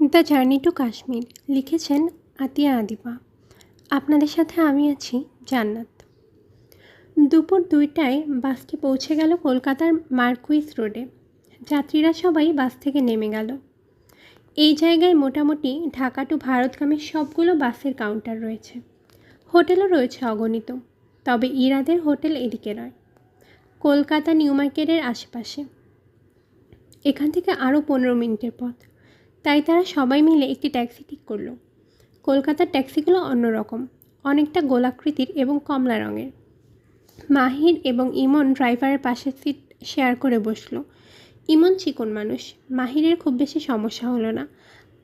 The journey to Kashmir লিখেছেন আতিয়া আদিবা। আপনাদের সাথে আমি আছি জান্নাত। দুপুর দুইটায় বাসটি পৌঁছে গেল কলকাতার মার্কুইস রোডে। যাত্রীরা সবাই বাস থেকে নেমে গেল। এই জায়গায় মোটামুটি ঢাকা টু ভারতগামী সবগুলো বাসের কাউন্টার রয়েছে। হোটেলও রয়েছে অগণিত, তবে ইরাদের হোটেল এদিকে নয়। কলকাতা নিউ মার্কেটের আশেপাশে। এখান থেকে আরও পনেরো মিনিটের পথ। তাই তারা সবাই মিলে একটি ট্যাক্সি ঠিক করল। কলকাতার ট্যাক্সিগুলো অন্যরকম, অনেকটা গোলাকৃতির এবং কমলা রঙের। মাহির এবং ইমন ড্রাইভারের পাশের সিট শেয়ার করে বসল। ইমন চিকন মানুষ, মাহিরের খুব বেশি সমস্যা হলো না।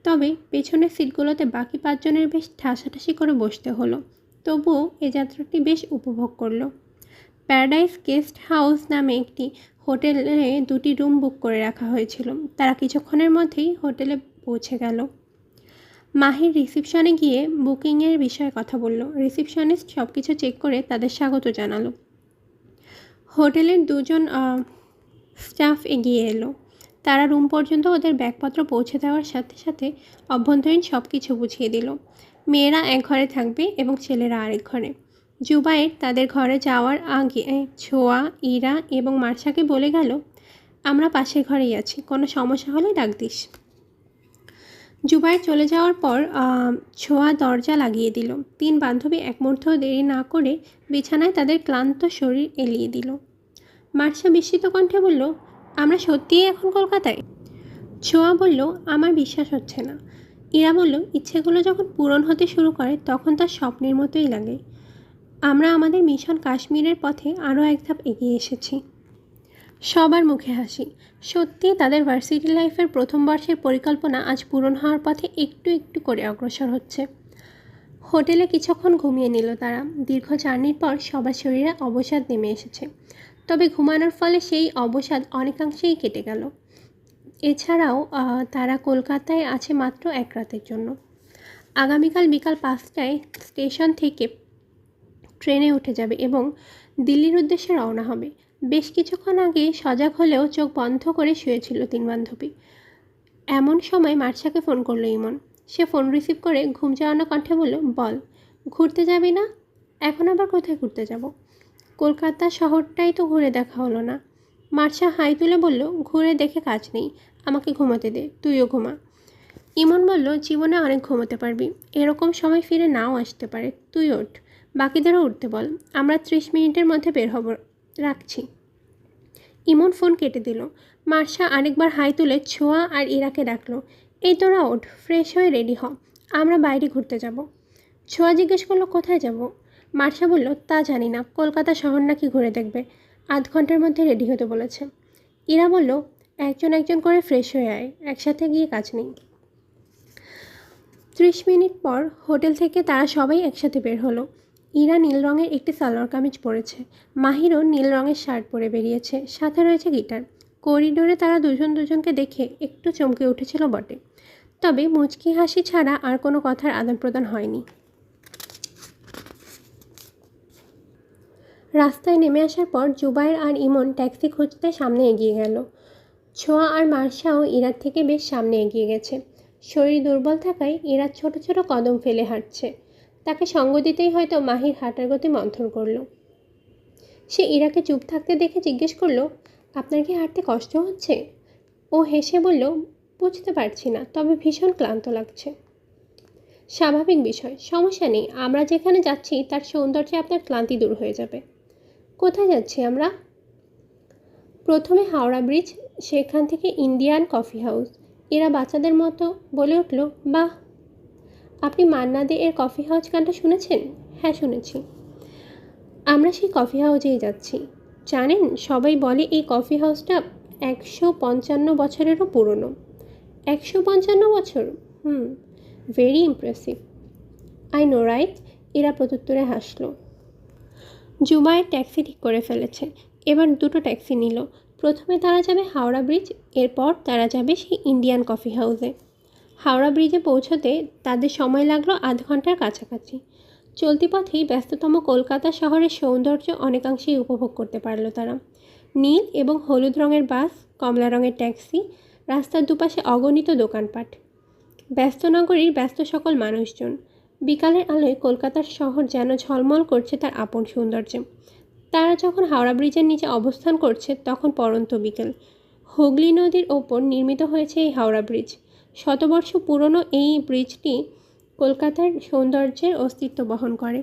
তবে পেছনের সিটগুলোতে বাকি পাঁচজনের বেশ ঠাসাঠাসি করে বসতে হলো। তবুও এ যাত্রাটি বেশ উপভোগ করল। প্যারাডাইস গেস্ট হাউস নামে একটি হোটেলে দুটি রুম বুক করে রাখা হয়েছিল। তারা কিছুক্ষণের মধ্যেই হোটেলে পৌঁছে গেল। মাহির রিসিপশনে গিয়ে বুকিংয়ের বিষয়ে কথা বলল। রিসিপশনিস্ট সব কিছু চেক করে তাদের স্বাগত জানালো। হোটেলের দুজন স্টাফ এগিয়ে এলো। তারা রুম পর্যন্ত ওদের ব্যাগপত্র পৌঁছে দেওয়ার সাথে সাথে অভ্যন্তরীণ সব কিছু বুঝিয়ে দিল। মেয়েরা এক ঘরে থাকবে এবং ছেলেরা আরেক ঘরে। জুবাইর তাদের ঘরে যাওয়ার আগে ছোয়া, ইরা এবং মার্শাকে বলে গেল, আমরা পাশের ঘরেই আছি, কোনো সমস্যা হলে ডাক দিস। জুবাইর চলে যাওয়ার পর ছোঁয়া দরজা লাগিয়ে দিল। তিন বান্ধবী এক মুহূর্ত দেরি না করে বিছানায় তাদের ক্লান্ত শরীর এলিয়ে দিল। মার্শা বিস্মিত কণ্ঠে বলল, আমরা সত্যিই এখন কলকাতায়? ছোঁয়া বলল, আমার বিশ্বাস হচ্ছে না। ইরা বলল, ইচ্ছেগুলো যখন পূরণ হতে শুরু করে, তখন তার স্বপ্নের মতোই লাগে। আমরা আমাদের মিশন কাশ্মীরের পথে আরও এক ধাপ এগিয়ে এসেছি। সবার মুখে হাসি। সত্যি, তাদের ভার্সিটি লাইফের প্রথম বর্ষের পরিকল্পনা আজ পূরণ হওয়ার পথে একটু একটু করে অগ্রসর হচ্ছে। হোটেলে কিছুক্ষণ ঘুমিয়ে নিল তারা। দীর্ঘ জার্নির পর সবার শরীরে অবসাদ নেমে এসেছে। তবে ঘুমানোর ফলে সেই অবসাদ অনেকাংশেই কেটে গেল। এছাড়াও তারা কলকাতায় আছে মাত্র এক রাতের জন্য। আগামীকাল বিকাল পাঁচটায় স্টেশন থেকে ট্রেনে উঠে যাবে এবং দিল্লির উদ্দেশ্যে রওনা হবে। বেশ কিছুক্ষণ আগে সজাগ হলেও চোখ বন্ধ করে শুয়েছিল তিন বান্ধবী। এমন সময় মার্শাকে ফোন করল ইমন। সে ফোন রিসিভ করে ঘুম চাওয়ানো কণ্ঠে বলল, বল, ঘুরতে যাবি না? এখন আবার কোথায় ঘুরতে যাব? কলকাতা শহরটাই তো ঘুরে দেখা হলো না। মার্শা হাই তুলে বলল, ঘুরে দেখে কাজ নেই, আমাকে ঘুমাতে দে, তুইও ঘুমা। ইমন বলল, জীবনে অনেক ঘুমোতে পারবি, এরকম সময় ফিরে নাও আসতে পারে, তুই ওঠ, বাকিদেরও উঠতে বল, আমরা ত্রিশ মিনিটের মধ্যে বের হব রাখছি। ইমন ফোন কেটে দিল। মার্শা আরেকবার হাই তুলে ছোঁয়া আর ইরাকে ডাকলো, এই তোরা ওঠ, ফ্রেশ হয়ে রেডি হ, আমরা বাইরে ঘুরতে যাব। ছোঁয়া জিজ্ঞেস করল, কোথায় যাব? মার্শা বলল, তা জানি না, কলকাতা শহর নাকি ঘুরে দেখবে। আধ ঘণ্টার মধ্যে রেডি হতে বলেছে। ইরা বলল, একজন একজন করে ফ্রেশ হয়ে আয়, একসাথে গিয়ে কাজ নেই। ত্রিশ মিনিট পর হোটেল থেকে তারা সবাই একসাথে বের হলো। ইরা নীল রঙের একটি সালোয়ার কামিজ পরেছে। মাহিরও নীল রঙের শার্ট পরে বেরিয়েছে। সাথে রয়েছে গিটার। করিডোরে তারা দুজন দুজনকে দেখে একটু চমকে উঠেছিল বটে। তবে মুচকি হাসি ছাড়া আর কোনো কথার আদান প্রদান হয়নি। রাস্তায় নেমে আসার পর জুবাইর আর ইমন ট্যাক্সি খুঁজতে সামনে এগিয়ে গেল। ছোঁয়া আর মার্শাও ইরার থেকে বেশ সামনে এগিয়ে গেছে। শরীর দুর্বল থাকায় ইরা ছোট ছোট কদম ফেলে হাঁটছে। তাকে সঙ্গ দিতেই হয়তো মাহির হাঁটার গতি মন্থর করল। সে ইরাকে চুপ থাকতে দেখে জিজ্ঞেস করল, আপনার কি হাঁটতে কষ্ট হচ্ছে? ও হেসে বলল, বুঝতে পারছি না, তবে ভীষণ ক্লান্ত লাগছে। স্বাভাবিক বিষয়, সমস্যা নেই, আমরা যেখানে যাচ্ছি তার সৌন্দর্যে আপনার ক্লান্তি দূর হয়ে যাবে। কোথায় যাচ্ছি আমরা? প্রথমে হাওড়া ব্রিজ, সেখান থেকে ইন্ডিয়ান কফি হাউস। এরা বাচ্চাদের মতো বলে উঠল, বাহ আপনি মান্না দে এর কফি হাউস গানটা শুনেছেন? হ্যাঁ শুনেছি। আমরা সেই কফি হাউসেই যাচ্ছি। জানেন, সবাই বলে এই কফি হাউসটা একশো পঞ্চান্ন বছরেরও পুরনো। একশো পঞ্চান্ন বছর? হুম very impressive I know right এরা প্রত্যুত্তরে হাসলো। জুবাইয়ের ট্যাক্সি ঠিক করে ফেলেছে। এবার দুটো ট্যাক্সি নিল। প্রথমে তারা যাবে হাওড়া ব্রিজ এরপর তারা যাবে সেই ইন্ডিয়ান কফি হাউসে হাওড়া ব্রিজে পৌঁছতে তাদের সময় লাগল আধ ঘণ্টার কাছাকাছি। চলতি পথেই ব্যস্ততম কলকাতা শহরের সৌন্দর্য অনেকাংশেই উপভোগ করতে পারল তারা। নীল এবং হলুদ রঙের বাস, কমলা রঙের ট্যাক্সি, রাস্তার দুপাশে অগণিত দোকানপাট। ব্যস্ত নগরীর ব্যস্ত সকল মানুষজন। বিকালের আলোয় কলকাতার শহর যেন ঝলমল করছে তার আপন সৌন্দর্যে। তারা যখন হাওড়া ব্রিজের নিচে অবস্থান করছে, তখন পরন্ত বিকেল। হুগলি নদীর ওপর নির্মিত হয়েছে এই হাওড়া ব্রিজ। শতবর্ষ পুরনো এই ব্রিজটি কলকাতার সৌন্দর্যের অস্তিত্ব বহন করে।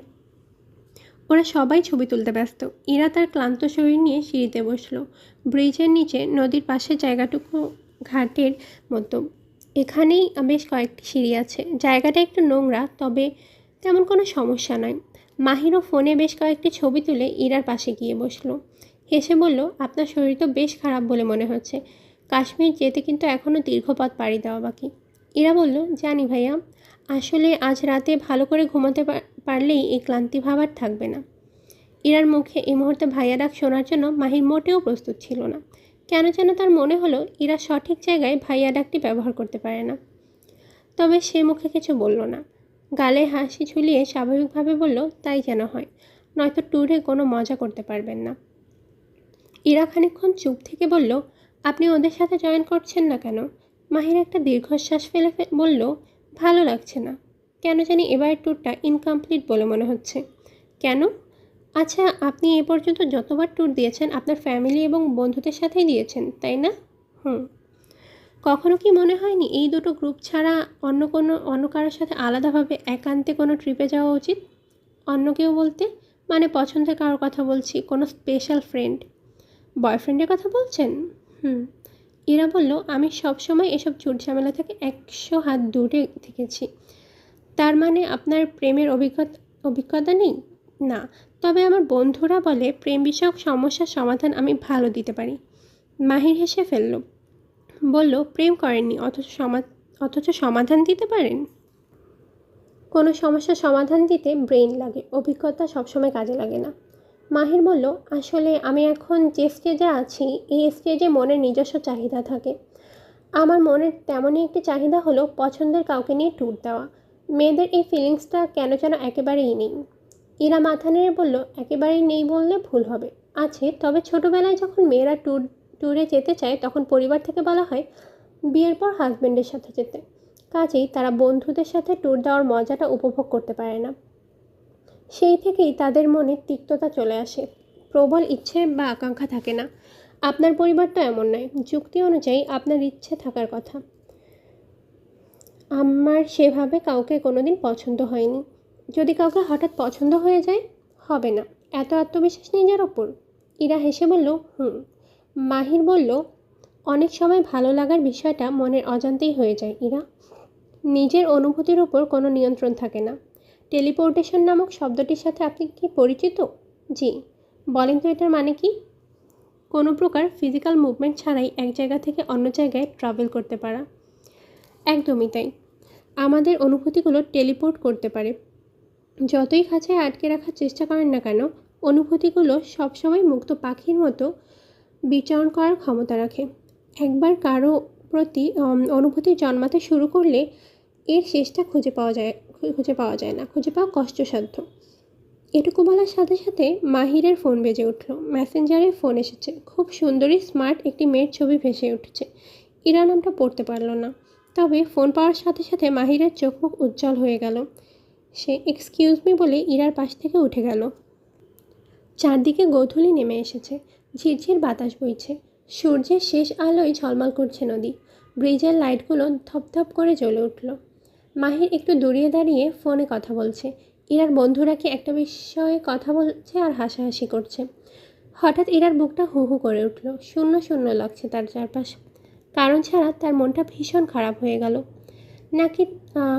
ওরা সবাই ছবি তুলতে ব্যস্ত। ইরা তার ক্লান্ত শরীর নিয়ে সিঁড়িতে বসল। ব্রিজের নিচে নদীর পাশে জায়গাটুকু ঘাটের মতো। এখানেই বেশ কয়েকটি সিঁড়ি আছে। জায়গাটা একটু নোংরা, তবে তেমন কোনো সমস্যা নয়। মাহিরও ফোনে বেশ কয়েকটি ছবি তুলে ইরার পাশে গিয়ে বসল। হেসে বলল, আপনার শরীর তো বেশ খারাপ বলে মনে হচ্ছে। কাশ্মীর যেতে কিন্তু এখনও দীর্ঘপথ পাড়ি দেওয়া বাকি। এরা বলল, জানি ভাইয়া, আসলে আজ রাতে ভালো করে ঘুমাতে পারলেই এই ক্লান্তি ভাব আর থাকবে না। ইরার মুখে এই মুহূর্তে ভাইয়া ডাক শোনার জন্য মাহির মোটেও প্রস্তুত ছিল না। কেন যেন তার মনে হলো, ইরা সঠিক জায়গায় ভাইয়া ডাকটি ব্যবহার করতে পারে না। তবে সে মুখে কিছু বলল না। গালে হাসি ঝুলিয়ে স্বাভাবিকভাবে বলল, তাই যেন হয়। নয়তো ট্যুরে কোনো মজা করতে পারবেন না। ইরা খানিক্ষণ চুপ থেকে বলল আপনি ওদের সাথে জয়েন করছেন না কেন? মাহির একটা দীর্ঘশ্বাস ফেলে বলল, ভালো লাগছে না। কেন জানি এবারের ট্যুরটা ইনকমপ্লিট বলে মনে হচ্ছে। কেন? আচ্ছা আপনি এ পর্যন্ত যতবার ট্যুর দিয়েছেন, আপনার ফ্যামিলি এবং বন্ধুদের সাথেই দিয়েছেন, তাই না? হুম। কখনো কি মনে হয়নি এই দুটো গ্রুপ ছাড়া অন্য কোনো, অন্য কারোর সাথে আলাদাভাবে একান্তে কোনো ট্রিপে যাওয়া উচিত? অন্য কেউ বলতে? মানে পছন্দের কারোর কথা বলছি, কোনো স্পেশাল ফ্রেন্ড বয়ফ্রেন্ডের কথা বলছেন? হুম। এরা বলল, আমি সবসময় এসব ঝামেলা থেকে একশো হাত দূরে থেকেছি। তার মানে আপনার প্রেমের অভিজ্ঞতা অভিজ্ঞতা নেই? না। তবে আমার বন্ধুরা বলে প্রেম বিষয়ক সমস্যার সমাধান আমি ভালো দিতে পারি। মাহির হেসে ফেলল। বলল, প্রেম করেননি, অথচ সমা, অথচ সমাধান দিতে পারেন? কোনো সমস্যার সমাধান দিতে ব্রেন লাগে। অভিজ্ঞতা সবসময় কাজে লাগে না। মাহির বলল, আসলে আমি এখন যে স্টেজে আছি, এই স্টেজে মনের নিজস্ব চাহিদা থাকে। আমার মনের তেমনই একটি চাহিদা হলো পছন্দের কাউকে নিয়ে ট্যুর দেওয়া। মেয়েদের এই ফিলিংসটা কেন যেন একেবারেই নেই। ইরা মাথা নেড়ে বলল, একেবারেই নেই বললে ভুল হবে। আছে, তবে ছোটোবেলায় যখন মেয়েরা ট্যুর ট্যুরে যেতে চায়, তখন পরিবার থেকে বলা হয়, বিয়ের পর হাজব্যান্ডের সাথে যেতে। কাজেই তারা বন্ধুদের সাথে ট্যুর দেওয়ার মজাটা উপভোগ করতে পারে না। সেই থেকেই তাদের মনে তিক্ততা চলে আসে। প্রবল ইচ্ছে বা আকাঙ্ক্ষা থাকে না। আপনার পরিবারটা এমন নয়। যুক্তি অনুযায়ী আপনার ইচ্ছে থাকার কথা। আমার সেভাবে কাউকে কোনোদিন পছন্দ হয়নি। যদি কাউকে হঠাৎ পছন্দ হয়ে যায়, হবে না। এত আত্মবিশ্বাস নিজের ওপর? ইরা হেসে বলল, হুম। মাহির বলল, অনেক সময় ভালো লাগার বিষয়টা মনের অজান্তেই হয়ে যায়, ইরা। নিজের অনুভূতির ওপর কোনো নিয়ন্ত্রণ থাকে না। টেলিপোর্টেশন নামক শব্দটির সাথে আপনি কি পরিচিত? জি। বলেন তো এটার মানে কি? কোনো প্রকার ফিজিক্যাল মুভমেন্ট ছাড়াই এক জায়গা থেকে অন্য জায়গায় ট্রাভেল করতে পারা। একদমই তাই। আমাদের অনুভূতিগুলো টেলিপোর্ট করতে পারে। যতই খাঁচায় আটকে রাখার চেষ্টা করেন না কেন, অনুভূতিগুলো সবসময় মুক্ত পাখির মতো বিচরণ করার ক্ষমতা রাখে। একবার কারও প্রতি অনুভূতি জন্মাতে শুরু করলে এর শেষটা খুঁজে পাওয়া যায়। খুঁজে পাওয়া যায় না, খুঁজে পাওয়া কষ্টসাধ্য। এটুকু বলার সাথে সাথে মাহিরের ফোন বেজে উঠল। মেসেঞ্জারে ফোন এসেছে। খুব সুন্দরী, স্মার্ট একটি মেয়ের ছবি ভেসে উঠছে। ইরা নামটা পড়তে পারল না। তবে ফোন পাওয়ার সাথে সাথে মাহিরের চোখ মুখ উজ্জ্বল হয়ে গেল। সে এক্সকিউজ মি বলে ইরার পাশ থেকে উঠে গেল। চারদিকে গোধূলি নেমে এসেছে। ঝিরঝির বাতাস বইছে। সূর্যের শেষ আলোয় ঝলমল করছে নদী। ব্রিজের লাইটগুলো ধপধপ করে জ্বলে উঠল। মাহির একটু দূরিয়ে দাঁড়িয়ে ফোনে কথা বলছে। ইরার বন্ধুরা কি একটা বিষয়ে কথা বলছে আর হাসাহাসি করছে। হঠাৎ ইরার বুকটা হু হু করে উঠল। শূন্য শূন্য লাগছে তার চারপাশ। কারণ ছাড়া তার মনটা ভীষণ খারাপ হয়ে গেল। নাকি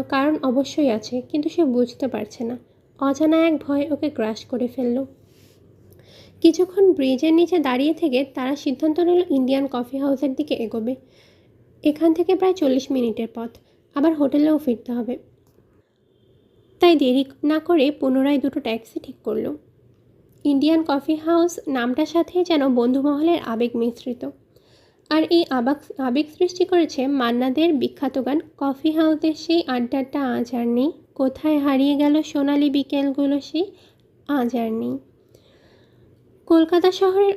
কারণ অবশ্যই আছে, কিন্তু সে বুঝতে পারছে না। অজানা এক ভয় ওকে গ্রাস করে ফেলল। কিছুক্ষণ ব্রিজের নিচে দাঁড়িয়ে থেকে তারা সিদ্ধান্ত নিল ইন্ডিয়ান কফি হাউসের দিকে এগোবে। এখান থেকে প্রায় চল্লিশ মিনিটের পথ। আবার হোটেলেও ফিরতে হবে। তাই দেরি না করে পুনরায় দুটো ট্যাক্সি ঠিক করল। ইন্ডিয়ান কফি হাউস নামটার সাথে যেন বন্ধুমহলের আবেগ মিশ্রিত। আর এই আবাক আবেগ সৃষ্টি করেছে মান্নাদের বিখ্যাত গান কফি হাউসের সেই আড্ডাটা আজ আর নেই। কোথায় হারিয়ে গেল সোনালি বিকেলগুলো সেই আজ আর নেই। কলকাতা শহরের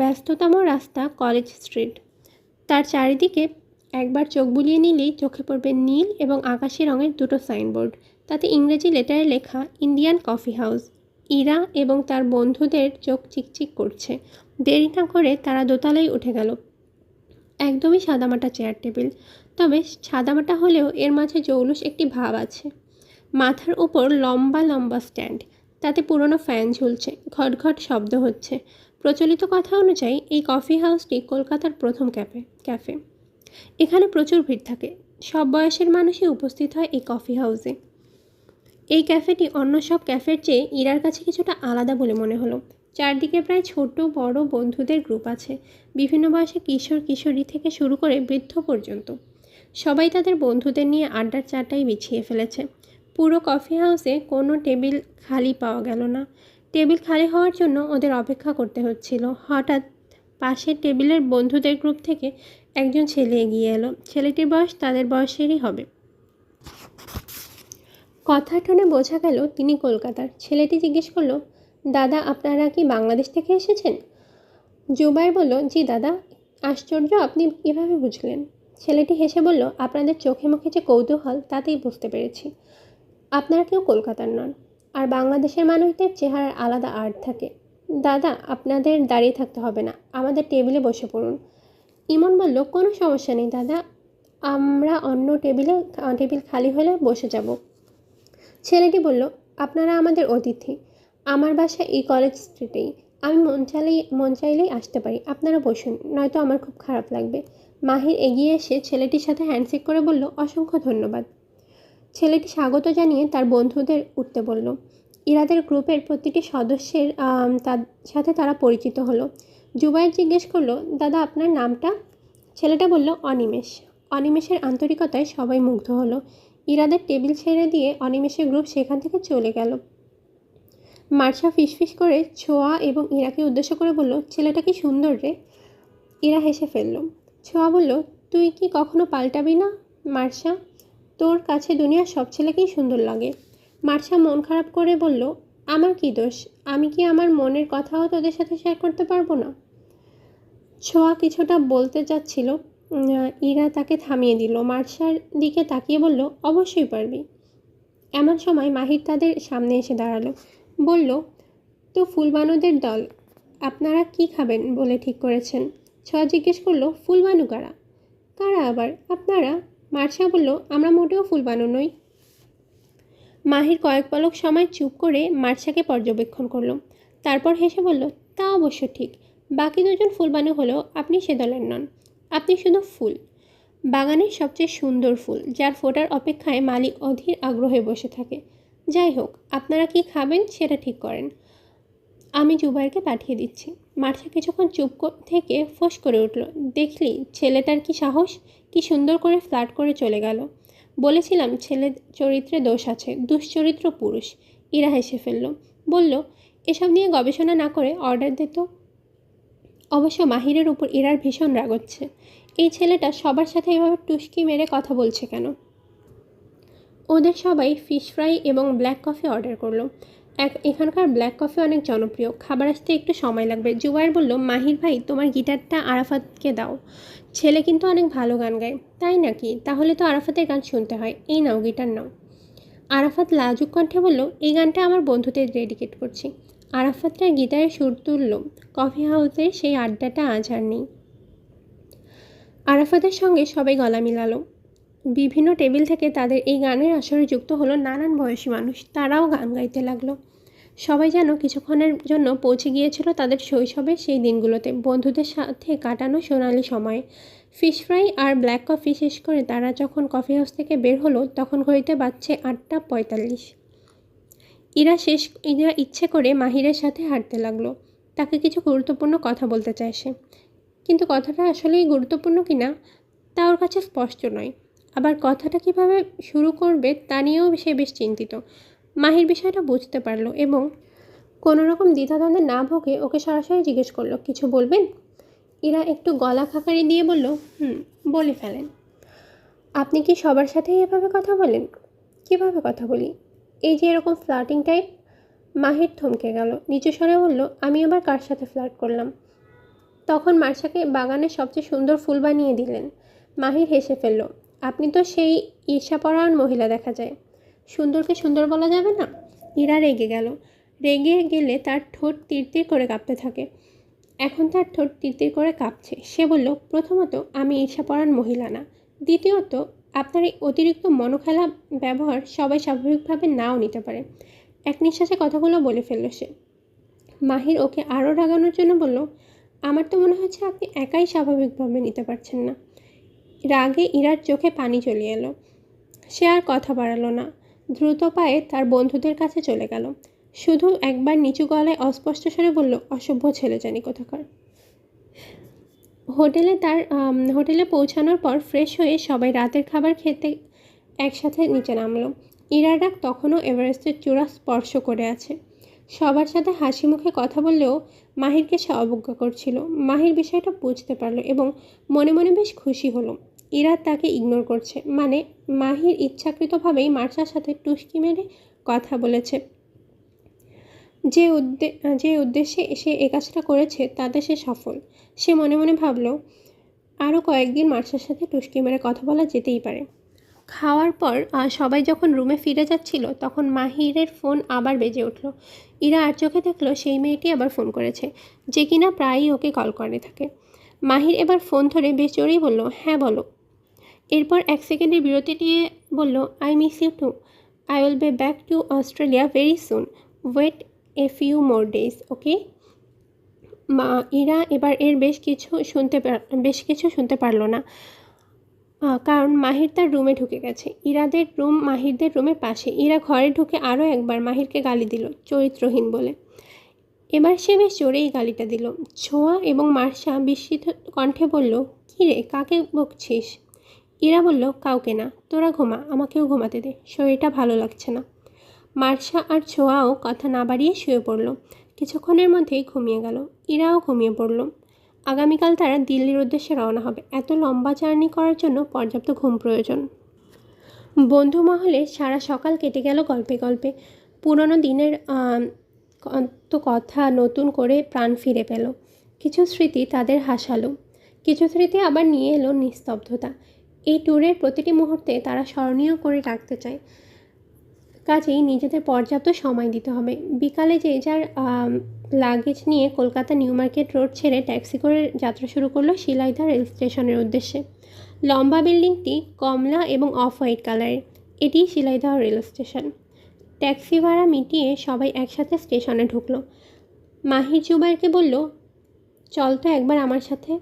ব্যস্ততম রাস্তা কলেজ স্ট্রিট। তার চারিদিকে একবার চোখ বুলিয়ে নিলেই চোখে পড়বে নীল এবং আকাশি রঙের দুটো সাইনবোর্ড। তাতে ইংরেজি লেটারে লেখা ইন্ডিয়ান কফি হাউস ইরা এবং তার বন্ধুদের চোখ চিকচিক করছে। দেরি না করে তারা দোতলায় উঠে গেল। একদমই সাদামাটা চেয়ার টেবিল। তবে সাদামাটা হলেও এর মাঝে জৌলুস একটি ভাব আছে। মাথার উপর লম্বা লম্বা স্ট্যান্ড। তাতে পুরনো ফ্যান ঝুলছে। ঘটঘট শব্দ হচ্ছে। প্রচলিত কথা অনুযায়ী এই কফি হাউসটি কলকাতার প্রথম ক্যাফে ক্যাফে। এখানে প্রচুর ভিড় থাকে। সব বয়সের মানুষই উপস্থিত হয় এই কফি হাউসে। এই ক্যাফেটি অন্য সব ক্যাফের চেয়ে ইরার কাছে কিছুটা আলাদা বলে মনে হলো। চারদিকে প্রায় ছোট, বড় বন্ধুদের গ্রুপ আছে। বিভিন্ন বয়সে কিশোর, কিশোরী থেকে শুরু করে বৃদ্ধ পর্যন্ত। সবাই তাদের বন্ধুদের নিয়ে আড্ডার চাটাই বিছিয়ে ফেলেছে। পুরো কফি হাউসে কোনো টেবিল খালি পাওয়া গেল না। টেবিল খালি হওয়ার জন্য ওদের অপেক্ষা করতে হচ্ছিল। হঠাৎ পাশের টেবিলের বন্ধুদের গ্রুপ থেকে একজন ছেলে এগিয়ে এলো। ছেলেটির বয়স তাদের বয়সেরই হবে। কথা টনে বোঝা গেল তিনি কলকাতার। ছেলেটি জিজ্ঞেস করল, দাদা, আপনারা কি বাংলাদেশ থেকে এসেছেন? জুবাইর বলল, জি দাদা, আশ্চর্য, আপনি কীভাবে বুঝলেন? ছেলেটি হেসে বলল, আপনাদের চোখে মুখে যে কৌতূহল, তাতেই বুঝতে পেরেছি। আপনারা কেউ কলকাতার নন, আর বাংলাদেশের মানুষদের চেহারার আলাদা আর্ট থাকে। দাদা, আপনাদের দাঁড়িয়ে থাকতে হবে না। আমাদের টেবিলে বসে পড়ুন। ইমন বলল, কোনো সমস্যা নেই দাদা, আমরা অন্য টেবিলে, টেবিল খালি হলে বসে যাব। ছেলেটি বলল, আপনারা আমাদের অতিথি, আমার বাসা এই কলেজ স্ট্রিটেই, আমি মন চাইলেই মন চাইলেই আসতে পারি, আপনারা বসুন, নয়তো আমার খুব খারাপ লাগবে। মাহির এগিয়ে এসে ছেলেটির সাথে হ্যান্ডশেক করে বলল, অসংখ্য ধন্যবাদ। ছেলেটি স্বাগত জানিয়ে তার বন্ধুদের উঠতে বলল। ইরাদের গ্রুপের প্রতিটি সদস্যের তার সাথে তারা পরিচিত হলো। জুবাইর জিজ্ঞেস করল, দাদা, আপনার নামটা? ছেলেটা বলল, অনিমেষ। অনিমেষের আন্তরিকতায় সবাই মুগ্ধ হলো। ইরাদের টেবিল ছেড়ে দিয়ে অনিমেষের গ্রুপ সেখান থেকে চলে গেল। মার্শা ফিসফিস করে ছোঁয়া এবং ইরাকে উদ্দেশ্য করে বলল, ছেলেটা কি সুন্দর রে? ইরা হেসে ফেলল। ছোঁয়া বলল, তুই কি কখনো পাল্টাবি না, মার্শা? তোর কাছে দুনিয়ার সব ছেলেকেই সুন্দর লাগে। মার্শা মন খারাপ করে বলল, আমার কি দোষ? আমি কি আমার মনের কথাও তোদের সাথে শেয়ার করতে পারব না? ছোঁয়া কিছুটা বলতে চাচ্ছিল ইরা তাকে থামিয়ে দিল। মার্শার দিকে তাকিয়ে বলল, অবশ্যই পারবি। এমন সময় মাহির তাদের সামনে এসে দাঁড়াল। বলল, তো ফুলবানুদের দল, আপনারা কি খাবেন বলে ঠিক করেছেন? ছোঁয়া জিজ্ঞেস করল, ফুলবানু কারা? কারা আবার? আপনারা? মার্শা বলল, আমরা মোটেও ফুলবানু নই। মাহির কয়েক পলক সময় চুপ করে মার্শাকে পর্যবেক্ষণ করল। তারপর হেসে বলল, তা অবশ্য ঠিক। বাকি দুজন ফুলবানু হলেও আপনি সে দলের নন। আপনি শুধু ফুল। বাগানের সবচেয়ে সুন্দর ফুল, যার ফোটার অপেক্ষায় মালিক অধীর আগ্রহে বসে থাকে। যাই হোক, আপনারা কি খাবেন সেটা ঠিক করেন। আমি জুবাইরকে পাঠিয়ে দিচ্ছি। মার্শা কিছুক্ষণ চুপ থেকে ফোঁস করে উঠল। দেখলি, ছেলেটার কি সাহস? কি সুন্দর করে ফ্ল্যাট করে চলে গেল। বলেছিলাম ছেলে চরিত্রে দোষ আছে, দুশ্চরিত্র পুরুষ। ইরা হেসে ফেলল। বলল, এসব নিয়ে গবেষণা না করে অর্ডার দে তো। অবশ্য মাহিরের উপর ইরার ভীষণ রাগ হচ্ছে। এই ছেলেটা সবার সাথে এভাবে টুস্কি মেরে কথা বলছে কেন? ওদের সবাই ফিশ ফ্রাই এবং ব্ল্যাক কফি অর্ডার করল। এক, এখানকার ব্ল্যাক কফি অনেক জনপ্রিয়। খাবার আসতে একটু সময় লাগবে। জুবাইর বলল, মাহির ভাই, তোমার গিটারটা আরাফাতকে দাও। ছেলে কিন্তু অনেক ভালো গান গায়। তাই নাকি? তাহলে তো আরাফাতের গান শুনতে হয়। এই নাও গিটার নাও। আরাফাত লাজুক কণ্ঠে বলল, এই গানটা আমার বন্ধুদের ডেডিকেট করছি। আরাফাতরা গিটারে সুর তুলল। কফি হাউসের সেই আড্ডাটা আজ আর নেই। আরাফাতের সঙ্গে সবাই গলা মিলালো। বিভিন্ন টেবিল থেকে তাদের এই গানের আসরে যুক্ত হলো নানান বয়সী মানুষ। তারাও গান গাইতে লাগল। সবাই যেন কিছুক্ষণের জন্য পৌঁছে গিয়েছিল তাদের শৈশবের সেই দিনগুলোতে। বন্ধুদের সাথে কাটানো সোনালি সময়ে। ফিশ ফ্রাই আর ব্ল্যাক কফি শেষ করে তারা যখন কফি হাউস থেকে বের হলো, তখন ঘড়িতে বাজছে আটটা পঁয়তাল্লিশ। ইরা শেষ, ইরা ইচ্ছে করে মাহিরের সাথে হাঁটতে লাগল। তাকে কিছু গুরুত্বপূর্ণ কথা বলতে চায় সে। কিন্তু কথাটা আসলেই গুরুত্বপূর্ণ কি না, তা ওর কাছে স্পষ্ট নয়। আবার কথাটা কীভাবে শুরু করবে তা নিয়েও সে বেশ চিন্তিত। মাহির বিষয়টা বুঝতে পারল এবং কোনো রকম দ্বিধাদ্বন্দ্বে না ভোগে ওকে সরাসরি জিজ্ঞেস করল, কিছু বলবেন? ইরা একটু গলা খাকারি দিয়ে বলল, হুম, বলে ফেলেন। আপনি কি সবার সাথেই এভাবে কথা বলেন? কীভাবে কথা বলি? এই যে এরকম ফ্লার্টিং টাইপ মাহির থমকে গেল। নিচু স্বরে বলল, আমি আবার কার সাথে ফ্লার্ট করলাম? তখন মার্শাকে বাগানের সবচেয়ে সুন্দর ফুল বানিয়ে দিলেন। মাহির হেসে ফেলল, আপনি তো সেই ঈর্ষাপরায়ণ মহিলা দেখা যায়। সুন্দরকে সুন্দর বলা যাবে না? ইরা রেগে গেল। রেগে গেলে তার ঠোঁট তীর করে কাঁপতে থাকে। এখন তার ঠোঁট তীর করে কাঁপছে। সে বলল, প্রথমত, আমি ঈর্ষাপরায়ণ মহিলা না। দ্বিতীয়ত আপনার এই অতিরিক্ত মনোখেলা ব্যবহার সবাই স্বাভাবিকভাবে নাও নিতে পারে। এক নিঃশ্বাসে কথাগুলো বলে ফেলল সে। মাহির ওকে আরও রাগানোর জন্য বলল, আমার তো মনে হচ্ছে আপনি একাই স্বাভাবিকভাবে নিতে পারছেন না। রাগে ইরার চোখে পানি চলে এলো। সে আর কথা বাড়ালো না। দ্রুত পায়ে তার বন্ধুদের কাছে চলে গেল। শুধু একবার নিচু গলায় অস্পষ্ট স্বরে বলল, অসভ্য ছেলে জানি কোথাকার। হোটেলে তার হোটেলে পৌঁছানোর পর ফ্রেশ হয়ে সবাই রাতের খাবার খেতে একসাথে নিচে নামলো। ইরার ডাক তখনও এভারেস্টের চূড়া স্পর্শ করে আছে। সবার সাথে হাসি মুখে কথা বললেও মাহিরকে সে অবজ্ঞা করছিল। মাহির বিষয়টা বুঝতে পারল এবং মনে মনে বেশ খুশি হলো। ইরা তাকে ইগনোর করছে। মানে মাহির ইচ্ছাকৃতভাবেই মার্শার সাথে টুস্কি মেরে কথা বলেছে। যে উদ্দে, যে উদ্দেশ্যে সে এ কাজটা করেছে, তাতে সে সফল। সে মনে মনে ভাবল, আরও কয়েকদিন মার্শার সাথে টুস্কি মেরে কথা বলা যেতেই পারে। খাওয়ার পর সবাই যখন রুমে ফিরে যাচ্ছিল, তখন মাহিরের ফোন আবার বেজে উঠল। ইরা আর চোখে দেখল, সেই মেয়েটি আবার ফোন করেছে, যে কিনা প্রায়ই ওকে কল করে থাকে। মাহির এবার ফোন ধরে বেশ জোরেই বলল হ্যাঁ বলো। এরপর এক সেকেন্ডের বিরতি নিয়ে বলল, I miss you too. I will be back to Australia very soon. Wait a few more days okay মা ইরা এবার এর বেশ কিছু শুনতে বেশ কিছু শুনতে পারল না। কারণ মাহির তার রুমে ঢুকে গেছে। ইরাদের রুম মাহিরদের রুমের পাশে। ইরা ঘরে ঢুকে আরও একবার মাহিরকে গালি দিল, চরিত্রহীন বলে। এবার সে বেশ জোরেই গালিটা দিল। ছোঁয়া এবং মার্শা বিস্মিত কণ্ঠে বলল, কী রে, কাকে বকছিস? ইরা বলল, কাউকে না, তোরা ঘুমা, আমাকেও ঘুমাতে দে। শরীরটা ভালো লাগছে না। মার্শা আর ছোঁয়াও কথা না বাড়িয়ে শুয়ে পড়ল। কিছুক্ষণের মধ্যেই ঘুমিয়ে গেল। ইরাও ঘুমিয়ে পড়ল। আগামীকাল তারা দিল্লির উদ্দেশ্যে রওনা হবে। এত লম্বা জার্নি করার জন্য পর্যাপ্ত ঘুম প্রয়োজন। বন্ধু মহলে সারা সকাল কেটে গেল গল্পে গল্পে। পুরনো দিনের তো কথা নতুন করে প্রাণ ফিরে পেল। কিছু স্মৃতি তাদের হাসালো। কিছু স্মৃতি আবার নিয়ে এলো নিস্তব্ধতা। এই ট্যুরের প্রতিটি মুহূর্তে তারা স্মরণীয় করে রাখতে চায়। কাজেই নিজেদের পর্যাপ্ত সময় দিতে হবে। বিকালে যে যার লাগেজ নিয়ে কলকাতা নিউ মার্কেট রোড ছেড়ে ট্যাক্সি করে যাত্রা শুরু করল শিলাইদা রেল স্টেশনের উদ্দেশ্যে। লম্বা বিল্ডিংটি কমলা এবং অফ হোয়াইট কালারের এটি শিলাইদহ রেল স্টেশন ট্যাক্সি ভাড়া মিটিয়ে সবাই একসাথে স্টেশনে ঢুকলো। মাহির জুবাইরকে বলল, চল তো একবার আমার সাথে।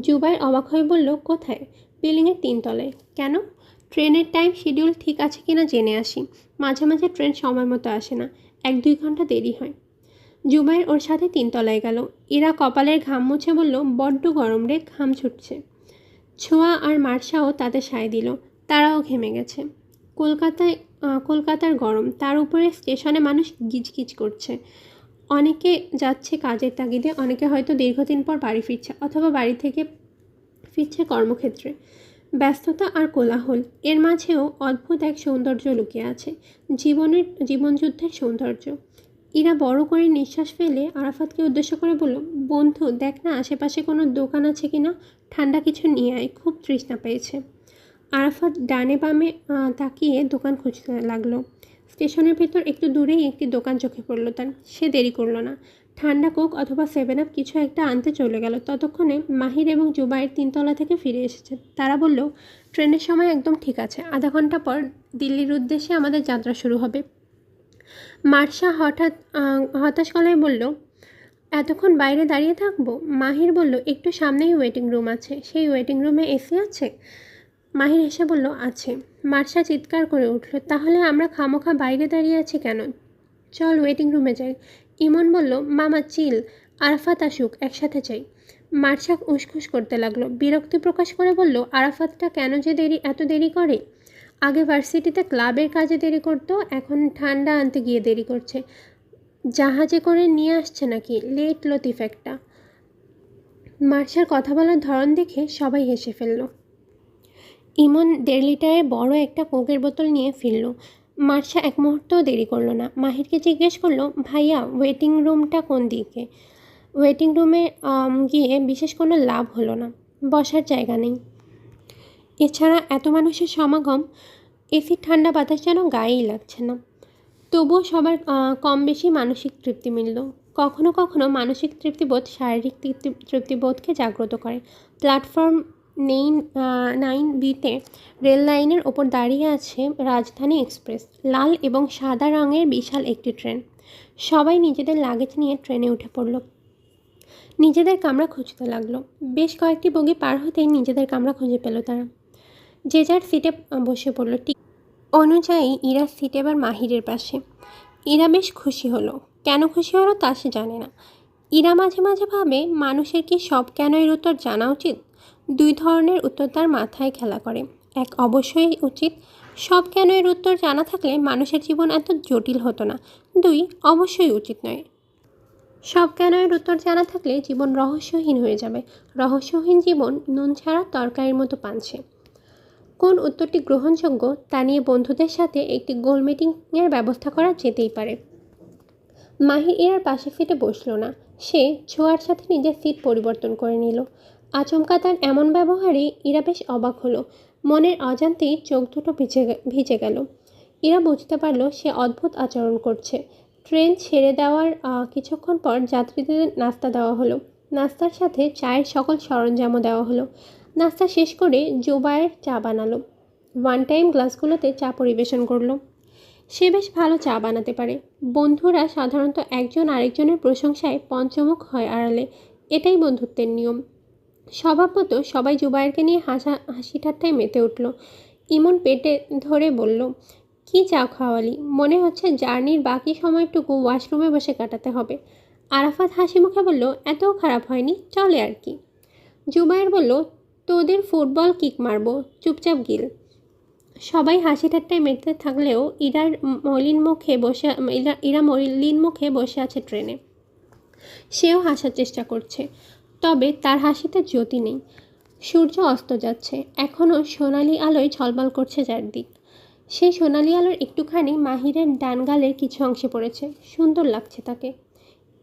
জুবাইর অবাক হয়ে বলল, কোথায়? বিল্ডিংয়ের তিনতলায়। কেন? ট্রেনের টাইম শিডিউল ঠিক আছে কি না জেনে আসি। মাঝে মাঝে ট্রেন সময় মতো আসে না। এক দুই ঘণ্টা দেরি হয়। জুবাইর ওর সাথে তিনতলায় গেল। এরা কপালের ঘাম মুছে বলল, বড্ড গরম রে, ঘাম ছুটছে। ছোঁয়া আর মার্শাও তাতে সায় দিল। তারাও ঘেমে গেছে। কলকাতায় কলকাতার গরম। তার উপরে স্টেশনে মানুষ গিজগিজ করছে। অনেকে যাচ্ছে কাজের তাগিদে, অনেকে হয়তো দীর্ঘদিন পর বাড়ি ফিরছে, অথবা বাড়ি থেকে ফিরছে কর্মক্ষেত্রে। ব্যস্ততা আর কোলাহল। এর মাঝেও অদ্ভুত এক সৌন্দর্য লুকিয়ে আছে, জীবনের, জীবনযুদ্ধের সৌন্দর্য। ইরা বড় করে নিঃশ্বাস ফেলে আরাফাতকে উদ্দেশ্য করে বলল, বন্ধু, দেখ না, আশেপাশে কোনো দোকান আছে কি না? ঠান্ডা কিছু নিয়ে আয়, খুব তৃষ্ণা পেয়েছে। আরাফাত ডানে বামে তাকিয়ে দোকান খুঁজতে লাগল। স্টেশনের ভেতর একটু দূরেই একটি দোকান চোখে পড়ল তার। সে দেরি করল না। ঠান্ডা কোক অথবা সেভেন আপ কিছু একটা আনতে চলে গেল। ততক্ষণে মাহির এবং জুবাইয়ের তিনতলা থেকে ফিরে এসেছে তারা বলল, ট্রেনের সময় একদম ঠিক আছে। আধা ঘণ্টা পর দিল্লির উদ্দেশ্যে আমাদের যাত্রা শুরু হবে। মার্শা হঠাৎ হতাশ গলায় বলল, এতক্ষণ বাইরে দাঁড়িয়ে থাকব? মাহির বলল, একটু সামনেই ওয়েটিং রুম আছে। সেই ওয়েটিং রুমে এসি আছে? মাহির এসে বলল, আছে। মার্শা চিৎকার করে উঠল, তাহলে আমরা খামোখা বাইরে দাঁড়িয়ে আছি কেন? চল ওয়েটিং রুমে যাই। ইমন বলল, মামা, চিল, আরাফাত আসুক, একসাথে চাই মার্শাক উসখুস করতে লাগল, বিরক্তি প্রকাশ করে বলল, আরাফাতটা কেন যে দেরি, এত দেরি করে? আগে ভার্সিটিতে ক্লাবের কাজে দেরি করতো, এখন ঠান্ডা আনতে গিয়ে দেরি করছে। জাহাজে করে নিয়ে আসছে নাকি, লেট লতিফ একটা। মার্শার কথা বলার ধরন দেখে সবাই হেসে ফেলল। ইমন দেড় লিটারের বড় একটা কোকের বোতল নিয়ে ফিরল। মার্শা এক মুহূর্তও দেরি করল না। মাহিরকে জিজ্ঞেস করল, ভাইয়া ওয়েটিং রুমটা কোন দিকে? ওয়েটিং রুমে গিয়ে বিশেষ কোনো লাভ হলো না। বসার জায়গা নেই। এছাড়া এত মানুষের সমাগম এসির ঠান্ডা বাতাস যেন গায়েই লাগছে না। তবুও সবার কম বেশি মানসিক তৃপ্তি মিলল। কখনো কখনো মানসিক তৃপ্তিবোধ শারীরিক তৃপ্তি, তৃপ্তিবোধকে জাগ্রত করে। প্ল্যাটফর্ম নেইন নাইন বিতে। রেল লাইনের ওপর দাঁড়িয়ে আছে রাজধানী এক্সপ্রেস। লাল এবং সাদা রঙের বিশাল একটি ট্রেন। সবাই নিজেদের লাগেজ নিয়ে ট্রেনে উঠে পড়ল। নিজেদের কামরা খুঁজতে লাগল। বেশ কয়েকটি বগি পার হতেই নিজেদের কামরা খুঁজে পেল তারা। যে যার সিটে বসে পড়ল। ঠিক অনুযায়ী ইরা সিটে এবার মাহিরের পাশে। ইরা বেশ খুশি হলো। কেন খুশি হলো তা সে জানে না। ইরা মাঝে মাঝে ভাবে, মানুষের কি সব কেন এর উত্তর জানা উচিত? দুই ধরনের উত্তর তার মাথায় খেলা করে। এক, অবশ্যই উচিত। সব কেন এর উত্তর জানা থাকলে মানুষের জীবন এত জটিল হতো না। দুই, অবশ্যই উচিত নয়। সব কেন এর উত্তর জানা থাকলে জীবন রহস্যহীন হয়ে যাবে। রহস্যহীন জীবন নুন ছাড়া তরকারির মতো পানছে। কোন উত্তরটি গ্রহণযোগ্য তা নিয়ে বন্ধুদের সাথে একটি গোল মিটিংয়ের ব্যবস্থা করা যেতেই পারে। মাহি ইরার পাশে ফিটে বসল না। সে ছোঁয়ার সাথে নিজের সিট পরিবর্তন করে নিল। আচমকা তার এমন ব্যবহারে ইরা বেশ অবাক হলো। মনের অজান্তেই চোখ দুটো ভিজে ভিজে গেল। ইরা বুঝতে পারল সে অদ্ভুত আচরণ করছে। ট্রেন ছেড়ে দেওয়ার কিছুক্ষণ পর যাত্রীদের নাস্তা দেওয়া হলো। নাস্তার সাথে চায়ের সকল সরঞ্জামও দেওয়া হলো। নাস্তা শেষ করে জোবায়ের চা বানালো। ওয়ান টাইম গ্লাসগুলোতে চা পরিবেশন করল। সে বেশ ভালো চা বানাতে পারে। বন্ধুরা সাধারণত একজন আরেকজনের প্রশংসায় পঞ্চমুখ হয় আড়ালে। এটাই বন্ধুত্বের নিয়ম। স্বভাবমতো সবাই জুবায়েরকে নিয়ে হাসা, হাসি ঠাট্টায় মেতে উঠল। ইমন পেটে ধরে বলল, কি চা খাওয়ালি? মনে হচ্ছে জার্নির বাকি সময়টুকু ওয়াশরুমে বসে কাটাতে হবে। আরাফাত হাসি মুখে বলল, এতও খারাপ হয়নি, চলে আর কি। জুবায়ের বলল, তোদের ফুটবল কিক মারবো, চুপচাপ গিল। সবাই হাসি ঠাট্টায় মেতে থাকলেও ইরার মলিন মুখে বসে ইরা মলিন মুখে বসে আছে ট্রেনে। সেও হাসার চেষ্টা করছে। তবে তার হাসিতে জ্যোতি নেই। সূর্য অস্ত যাচ্ছে। এখনও সোনালি আলোয় ঝলমল করছে চারদিক। সেই সোনালি আলোর একটুখানি মাহিরের ডান গালের কিছু অংশে পড়েছে। সুন্দর লাগছে তাকে।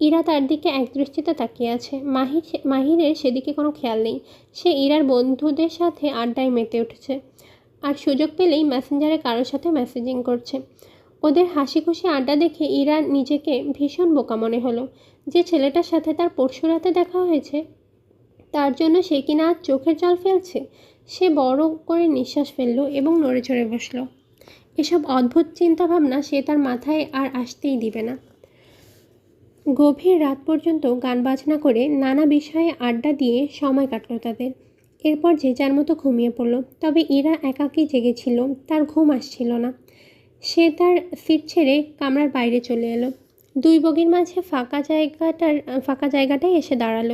ইরা তার দিকে একদৃষ্টিতে তাকিয়ে আছে। মাহির মাহিরের সেদিকে কোনো খেয়াল নেই। সে ইরার বন্ধুদের সাথে আড্ডায় মেতে উঠেছে। আর সুযোগ পেলেই মেসেঞ্জারে কারোর সাথে মেসেজিং করছে। ওদের হাসি খুশি আড্ডা দেখে ইরা নিজেকে ভীষণ বোকা মনে হলো যে ছেলেটার সাথে তার পরশু রাতে দেখা হয়েছে। তার জন্য সে কিনা আজ চোখের জল ফেলছে? সে বড় করে নিঃশ্বাস ফেলল এবং নড়ে চড়ে বসল। এসব অদ্ভুত চিন্তাভাবনা সে তার মাথায় আর আসতেই দিবে না। গভীর রাত পর্যন্ত গান বাজনা করে নানা বিষয়ে আড্ডা দিয়ে সময় কাটলো তাদের। এরপর যে যার মতো ঘুমিয়ে পড়ল। তবে ইরা একাকী জেগেছিল, তার ঘুম আসছিল না। সে তার সিট ছেড়ে কামরার বাইরে চলে এলো। দুই বগির মাঝে ফাঁকা জায়গাটার, ফাঁকা জায়গাটায় এসে দাঁড়াল।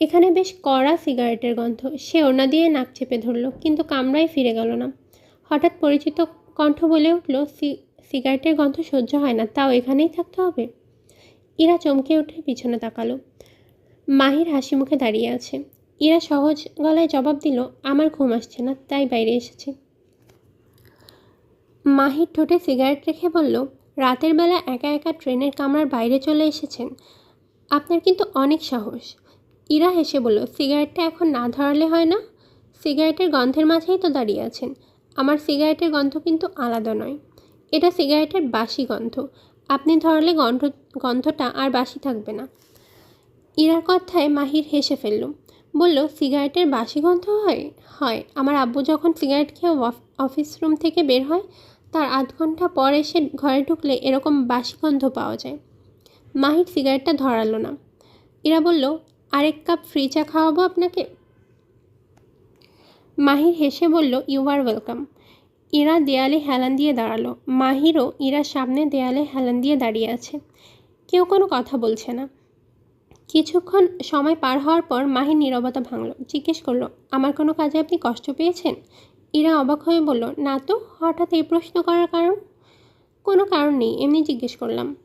এখানে বেশ কড়া সিগারেটের গন্ধ। সে ওনা দিয়ে নাক চেপে ধরলো, কিন্তু কামরায় ফিরে গেল না। হঠাৎ পরিচিত কণ্ঠ বলে উঠল সিগারেটের গন্ধ সহ্য হয় না, তাও এখানেই থাকতে হবে? ইরা চমকে উঠে পিছনে তাকালো। মাহির হাসি মুখে দাঁড়িয়ে আছে। ইরা সহজ গলায় জবাব দিল, আমার ঘুম আসছে না, তাই বাইরে এসেছি। মাহির ঠোঁটে সিগারেট রেখে বলল, রাতের বেলা একা একা ট্রেনের কামরার বাইরে চলে এসেছেন। আপনার কিন্তু অনেক সাহস। ইরা হেসে বলল, সিগারেটটা এখন না ধরালে হয় না? সিগারেটের গন্ধের মাঝেই তো দাঁড়িয়ে আছেন। আমার সিগারেটের গন্ধ কিন্তু আলাদা নয়। এটা সিগারেটের বাসি গন্ধ। আপনি ধরালে গন্ধ, গন্ধটা আর বাসি থাকবে না। ইরার কথায় মাহির হেসে ফেলল, বলল, সিগারেটের বাসি গন্ধ হয়? হয়। আমার আব্বু যখন সিগারেট খেয়ে অফ- অফিস রুম থেকে বের হয় তার আধ ঘণ্টা পর এসে ঘরে ঢুকলে এরকম বাসি গন্ধ পাওয়া যায়। মাহির সিগারেটটা ধরালো না। ইরা বলল, আরেক কাপ ফ্রি চা খাওয়াবো আপনাকে? মাহির হেসে বলল ইউ আর ওয়েলকাম ইরা দেয়ালে হেলান দিয়ে দাঁড়াল। মাহিরও ইরার সামনে দেয়ালে হেলান দিয়ে দাঁড়িয়ে আছে। কেউ কোনো কথা বলছে না। কিছুক্ষণ সময় পার হওয়ার পর মাহির নীরবতা ভাঙল। জিজ্ঞেস করল, আমার কোনো কাজে আপনি কষ্ট পেয়েছেন? ইরা অবাক হয়ে বলল, না তো, হঠাৎ এই প্রশ্ন করার কারণ? কোনো কারণ নেই, এমনি জিজ্ঞেস করলাম।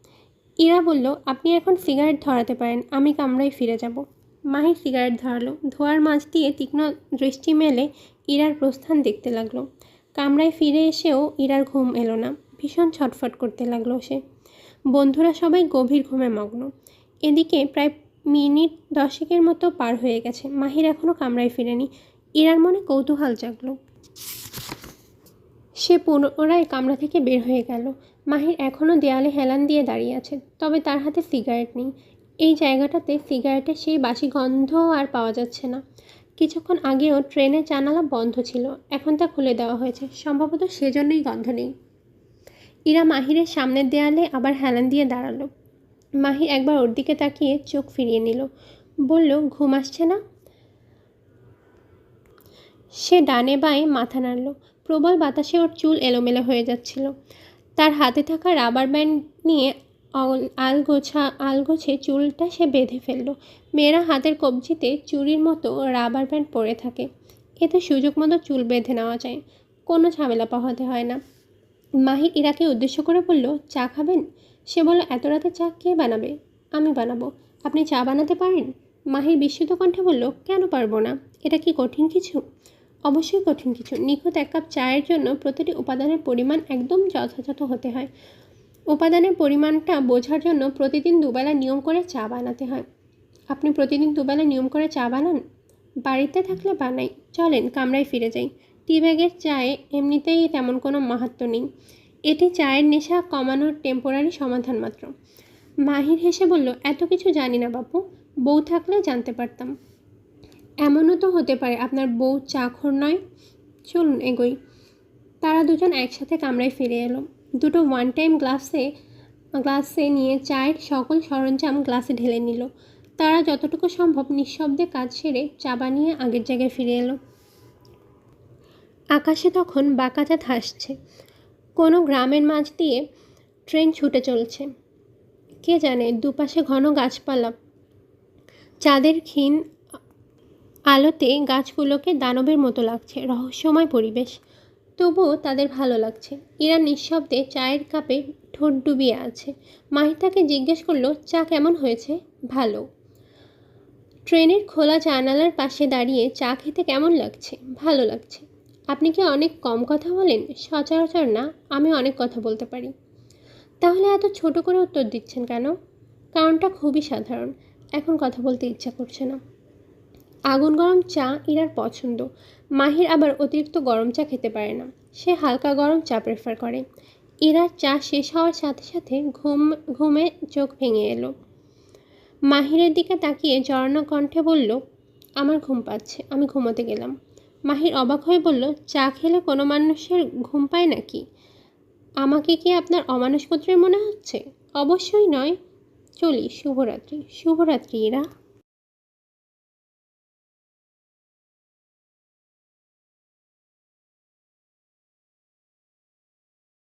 ইরা বলল, আপনি এখন সিগারেট ধরাতে পারেন, আমি কামরায় ফিরে যাব। মাহির সিগারেট ধরালো। ধোয়ার মাঝ দিয়ে তীক্ষ্ণ দৃষ্টি মেলে ইরার প্রস্থান দেখতে লাগল। কামরায় ফিরে এসেও ইরার ঘুম এলো না। ভীষণ ছটফট করতে লাগল সে। বন্ধুরা সবাই গভীর ঘুমে মগ্ন। এদিকে প্রায় মিনিট দশেকের মতো পার হয়ে গেছে। মাহির এখনও কামরায় ফিরেনি। ইরার মনে কৌতূহল জাগলো। সে পুনরায় কামরা থেকে বের হয়ে গেল। মাহির এখনও দেয়ালে হেলান দিয়ে দাঁড়িয়ে আছে, তবে তার হাতে সিগারেট নেই। এই জায়গাটাতে সিগারেটের সেই বাসি গন্ধ আর পাওয়া যাচ্ছে না। কিছুক্ষণ আগেও ট্রেনের জানালা বন্ধ ছিল, এখন তা খুলে দেওয়া হয়েছে। সম্ভবত সেজন্যই গন্ধ নেই। ইরা মাহিরের সামনের দেয়ালে আবার হেলান দিয়ে দাঁড়াল। মাহির একবার ওর দিকে তাকিয়ে চোখ ফিরিয়ে নিল। বলল, ঘুম আসছে না? সে ডানে বাঁয়ে মাথা নাড়ল। প্রবল বাতাসে ওর চুল এলোমেলো হয়ে যাচ্ছিল। তার হাতে থাকা রাবার ব্যান্ড নিয়ে আলগোছা, আলগোছে চুলটা সে বেঁধে ফেলল। মেয়েরা হাতের কবজিতে চুরির মতো রাবার ব্যান্ড পরে থাকে। এতে সুযোগ মতো চুল বেঁধে নেওয়া যায়। কোনো ঝামেলা পোহাতে হয় না। মাহির ইরাকে উদ্দেশ্য করে বলল, চা খাবেন? সে বলল, এত রাতে চা কে বানাবে? আমি বানাবো। আপনি চা বানাতে পারেন? মাহির বিস্মিত কণ্ঠে বলল, কেন পারব না? এটা কি কঠিন কিছু? অবশ্যই কঠিন কিছু। নিখুঁত এক কাপ চায়ের জন্য প্রতিটি উপাদানের পরিমাণ একদম যথাযথ হতে হয়। উপাদানের পরিমাণটা বোঝার জন্য প্রতিদিন দুবেলা নিয়ম করে চা বানাতে হয়। আপনি প্রতিদিন দুবেলা নিয়ম করে চা বানান? বাড়িতে থাকলে বানাই। চলেন, কামরায় ফিরে যাই। টি ব্যাগের চায়ে এমনিতেই তেমন কোনো মাহাত্ম নেই। এটি চায়ের নেশা কমানোর টেম্পোরারি সমাধান মাত্র। মাহির হেসে বলল, এত কিছু জানি না বাপু। বউ থাকলে জানতে পারতাম। এমনও তো হতে পারে আপনার বউ চাখর নয়। চলুন এগোই। তারা দুজন একসাথে কামরায় ফিরে এলো। দুটো ওয়ান টাইম গ্লাসে গ্লাসে নিয়ে চায়ের সকল সরঞ্জাম গ্লাসে ঢেলে নিল। তারা যতটুকু সম্ভব নিঃশব্দে কাজ সেরে চা বানিয়ে আগের জায়গায় ফিরে এলো। আকাশে তখন বাঁকাচাঁদ হাসছে। কোনো গ্রামের মাঝ দিয়ে ট্রেন ছুটে চলছে। কে জানে, দুপাশে ঘন গাছপালা। চাঁদের ক্ষীণ আলোতে গাছগুলোকে দানবের মতো লাগছে, রহস্যময় পরিবেশ। তবুও তাদের ভালো লাগছে। ইরা নিঃশব্দে চায়ের কাপে ঠোঁট ডুবিয়ে আছে। মাহির তাকে জিজ্ঞেস করল, চা কেমন হয়েছে? ভালো। ট্রেনের খোলা জানালার পাশে দাঁড়িয়ে চা খেতে কেমন লাগছে? ভালো লাগছে। আপনি কি অনেক কম কথা বলেন? সচরাচর না, আমি অনেক কথা বলতে পারি। তাহলে এত ছোট করে উত্তর দিচ্ছেন কেন? কারণটা খুবই সাধারণ। এখন কথা বলতে ইচ্ছা করছে না। আগুন গরম চা ইরার পছন্দ। মাহির আবার অতিরিক্ত গরম চা খেতে পারে না। সে হালকা গরম চা প্রেফার করে। ইরার চা শেষ হওয়ার সাথে সাথে ঘুম, ঘুমে চোখ ভেঙে এলো। মাহিরের দিকে তাকিয়ে জড়ানো কণ্ঠে বলল, আমার ঘুম পাচ্ছে, আমি ঘুমোতে গেলাম। মাহির অবাক হয়ে বলল, চা খেলে কোনো মানুষের ঘুম পায় নাকি? আমাকে কি আপনার অমানুষ পুত্রের মনে হচ্ছে? অবশ্যই নয়। চলি, শুভরাত্রি শুভরাত্রি ইরা।